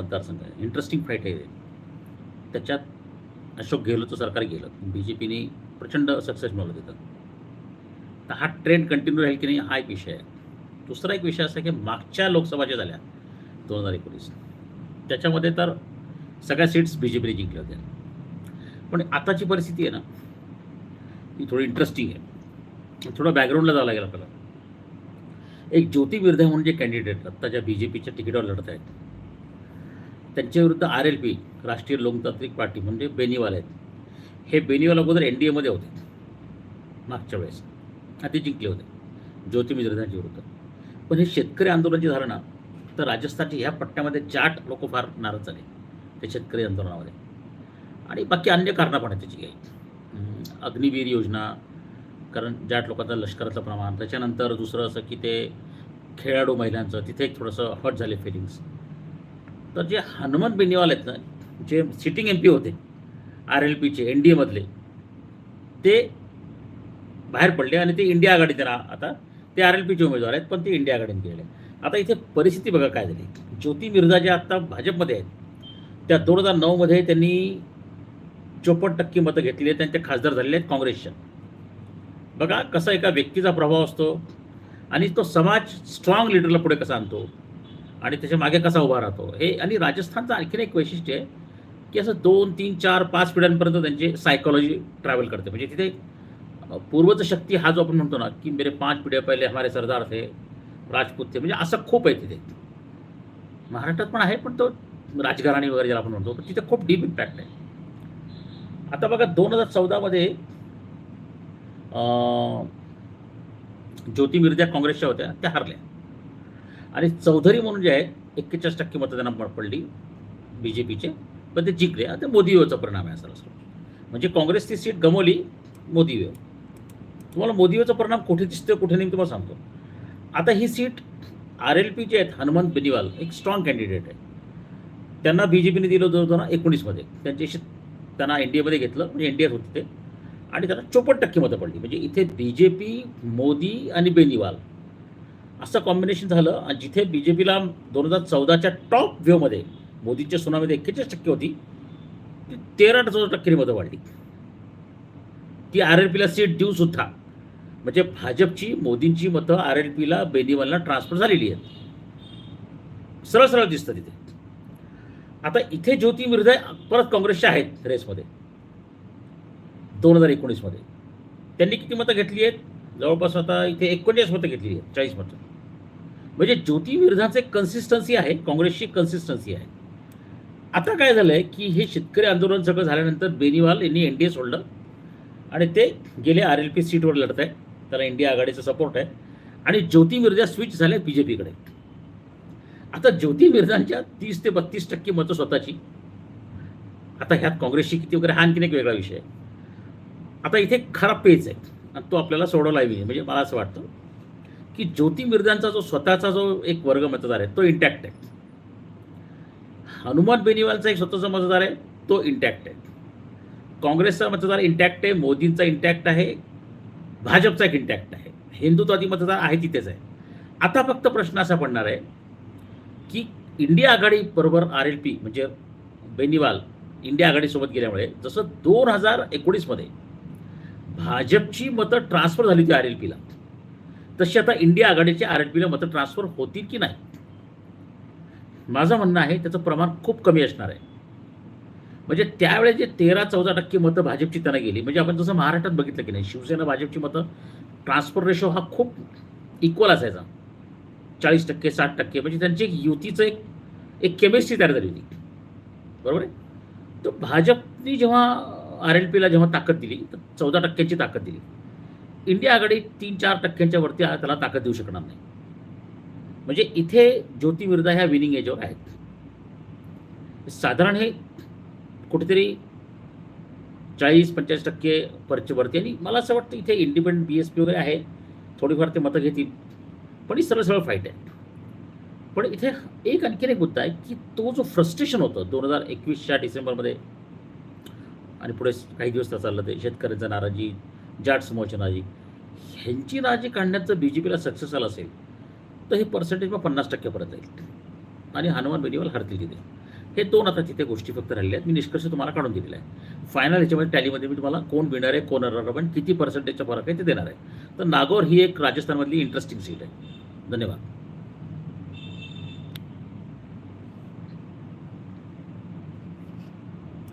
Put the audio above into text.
मतदारसंघ. आहे interesting fight आहे. त्याच्यात अशोक गेहलोतचं सरकार गेलं. बी जे पीने प्रचंड सक्सेस मिळवलं तिथं. तर हा ट्रेंड कंटिन्यू राहील की नाही हा एक विषय आहे. दुसरा एक विषय असा की मागच्या लोकसभा ज्या झाल्या दोन हजार एकोणीस. त्याच्यामध्ये तर सगळ्या सीट्स बी जे पीने जिंकल्या होत्या. पण आताची परिस्थिती आहे ना ती थोडी इंटरेस्टिंग आहे. थोडं बॅकग्राऊंडला जावं लागेल आपल्याला. एक ज्योतिविर्धे म्हणून जे कॅन्डिडेट आत्ता ज्या बी जे पीच्या तिकीटावर लढत आहेत त्यांच्या विरुद्ध आर एल पी राष्ट्रीय लोकतांत्रिक पार्टी म्हणजे बेनीवाल आहेत. हे बेनिवाल अगोदर एन डी एमध्ये होते. मागच्या वेळेस. ते जिंकले होते. ज्योती विरुद्ध. पण हे शेतकरी आंदोलनाची धारणा झालं ना तर राजस्थानच्या ह्या पट्ट्यामध्ये जाट लोक फार नाराज झाले. ते शेतकरी आंदोलनामध्ये. आणि बाकी अन्य कारणं पण आहेत त्याची काही. अग्निवीर योजना कारण जाट लोकांचा लष्कराचं प्रमाण त्याच्यानंतर दुसरं असं की ते खेळाडू महिलांचं तिथे एक थोडंसं हट झाले फिलिंग्स तर जे हनुमंत बेनीवाल आहेत ना जे सिटिंग एम पी होते आर एल पीचे एन डी एमधले ते बाहेर पडले आणि ते इंडिया आघाडीत त्यांना आता ते आर एल पीचे उमेदवार आहेत पण ते इंडिया आघाडीने गेले आता इथे परिस्थिती बघा काय झाली. ज्योती मिर्झा ज्या आत्ता भाजपमध्ये आहेत त्या दोन हजार नऊमध्ये त्यांनी चोपन्न टक्के मतं घेतली आहेत त्यांचे खासदार झालेले आहेत काँग्रेसच्या. बघा कसा एका व्यक्तीचा प्रभाव असतो आणि तो समाज स्ट्रॉंग लिडरला पुढे कसा आणतो. आणि त्याच्यामागे कसा उभा राहतो? हे आणि राजस्थानचं आणखीन एक वैशिष्ट्य आहे की असं दोन तीन चार पाच पिढ्यांपर्यंत त्यांची सायकोलॉजी ट्रॅव्हल करते. म्हणजे तिथे पूर्वज शक्ती हा जो आपण म्हणतो ना की मेरे पाच पिढ्या पहिले हमारे सरदार थे राजपूत थे म्हणजे असं खूप आहे तिथे. महाराष्ट्रात पण आहे पण तो राजघराणी वगैरे ज्याला आपण म्हणतो पण तिथे खूप डीप इम्पॅक्ट आहे. आता बघा दोन हजार चौदामध्ये ज्योती मिर्झा काँग्रेसच्या होत्या त्या हरल्या. आणि चौधरी म्हणून जे आहेत एक्केचाळीस टक्के मतं त्यांना पडली बी जे पीचे पण ते जिंकले. आता मोदीवेचा परिणाम आहे असं असं म्हणजे काँग्रेसची सीट गमवली मोदीवेव. तुम्हाला मोदीवेचा परिणाम कुठे दिसतोय कुठे नाही तुम्हाला सांगतो. आता ही सीट आर एल पी जे आहेत हनुमंत बेनीवाल एक स्ट्रॉंग कॅन्डिडेट आहे. त्यांना बी जे पीने दिलं होतं ना एकोणीसमध्ये. त्यांच्याशी त्यांना एन डी एमध्ये घेतलं म्हणजे एन डी एत होते ते. आणि त्यांना चोपन्न टक्के मतं पडली. म्हणजे इथे बी जे पी मोदी आणि बेनीवाल असं कॉम्बिनेशन झालं जिथे बी जे पीला दोन हजार चौदाच्या टॉप व्ह्यूमध्ये मोदीच्या सुनामध्ये एक्केचाळीस टक्के होती ती तेरा चौदा टक्के मतं वाढली. ती आर एल पीला सीट देऊ सुद्धा. म्हणजे भाजपची मोदींची मतं आर एल पीला बेनीवालला ट्रान्सफर झालेली आहेत. सरळ सरळ दिसतं तिथे. आता इथे ज्योती मिर्झा परत काँग्रेसच्या आहेत रेसमध्ये. दोन हजार एकोणीसमध्ये त्यांनी किती मतं घेतली आहेत? जवळपास आता इथे एकोणचाळीस मतं घेतली आहेत चाळीस मतं. म्हणजे ज्योती मिर्झाचं एक कन्सिस्टन्सी आहे काँग्रेसची कन्सिस्टन्सी आहे. आता काय झालं आहे की हे शेतकरी आंदोलन सगळं झाल्यानंतर बेनीवाल यांनी एन डी ए सोडलं आणि ते गेले आर एल पी सीटवर लढत आहे. त्याला इंडिया आघाडीचा सपोर्ट आहे. आणि ज्योती मिर्झा स्विच झाले बी जे पीकडे आता ज्योती मिर्झांच्या तीस ते बत्तीस टक्के मतं स्वतःची. आता ह्यात काँग्रेसची किती वगैरे हा आणखीन एक वेगळा विषय आहे. आता इथे खरा पेच आहे. आणि तो आपल्याला सोडवला म्हणजे मला असं वाटतं की ज्योती मिर्जांचा जो स्वतःचा जो एक वर्ग मतदार आहे तो इंटॅक्ट आहे. हनुमान बेनीवालचा एक स्वतःचा मतदार आहे तो इंटॅक्ट आहे. काँग्रेसचा मतदार इंटॅक्ट आहे मोदींचा इंटॅक्ट आहे भाजपचा एक इंटॅक्ट आहे. हिंदुत्वादी मतदार आहे तिथेच आहे. आता फक्त प्रश्न असा पडणार आहे की इंडिया आघाडी बरोबर आर एल पी म्हणजे बेनीवाल इंडिया आघाडीसोबत गेल्यामुळे जसं दोन हजार एकोणीसमध्ये भाजपची मतं ट्रान्सफर झाली होती आर एल पीला तशी आता इंडिया आघाडीचे आर एल पीला मतं ट्रान्सफर होतील की नाही? माझं म्हणणं आहे त्याचं प्रमाण खूप कमी असणार आहे. म्हणजे त्यावेळेस जे तेरा चौदा टक्के मतं भाजपची त्यांना गेली म्हणजे आपण जसं महाराष्ट्रात बघितलं की नाही शिवसेना भाजपची मतं ट्रान्सफर रेशो हा खूप इक्वल असायचा. चाळीस टक्के साठ टक्के म्हणजे त्यांची एक युतीचं एक एक केमिस्ट्री तयार झाली होती. बरोबर आहे? तर भाजपनी जेव्हा आर एल पीला जेव्हा ताकद दिली तर चौदा टक्क्यांची ताकद दिली. इंडिया आघाडी तीन चार टक्क्यांच्या वरती त्याला ताकद देऊ शकणार नाही. म्हणजे इथे ज्योती मिर्झा ह्या विनिंग एजवर आहेत. साधारण हे कुठेतरी चाळीस पंचेचाळीस टक्के परचे वरती आणि मला असं वाटतं इथे इंडिपेंडंट बी एस पी वगैरे आहे. थोडीफार ते मतं घेतील. पण ही सरळ सरळ फाईट आहे. पण इथे एक आणखीन एक मुद्दा आहे की तो जो फ्रस्ट्रेशन होतं दोन हजार एकवीसच्या डिसेंबरमध्ये आणि पुढे काही दिवस त्या चाललं ते शेतकऱ्यांचं नाराजी जाट समूहाची नाराजी ह्यांची नाराजी काढण्याचं बी जे पीला सक्सेस आलं असेल तर हे पर्सेंटेज मग पन्नास टक्क्यापर्यंत जाईल. आणि हनुमान बेनिवाल हरतील तिथे. हे दोन आता तिथे गोष्टी फक्त राहिल्या आहेत. मी निष्कर्ष तुम्हाला काढून दिलेला आहे. फायनल ह्याच्यामध्ये टॅलीमध्ये मी तुम्हाला कोण विनर आहे कोण रनर पण किती पर्सेंटेजचा फरक आहे ते देणार आहे. तर नागौर ही एक राजस्थानमधली इंटरेस्टिंग सीट आहे. धन्यवाद.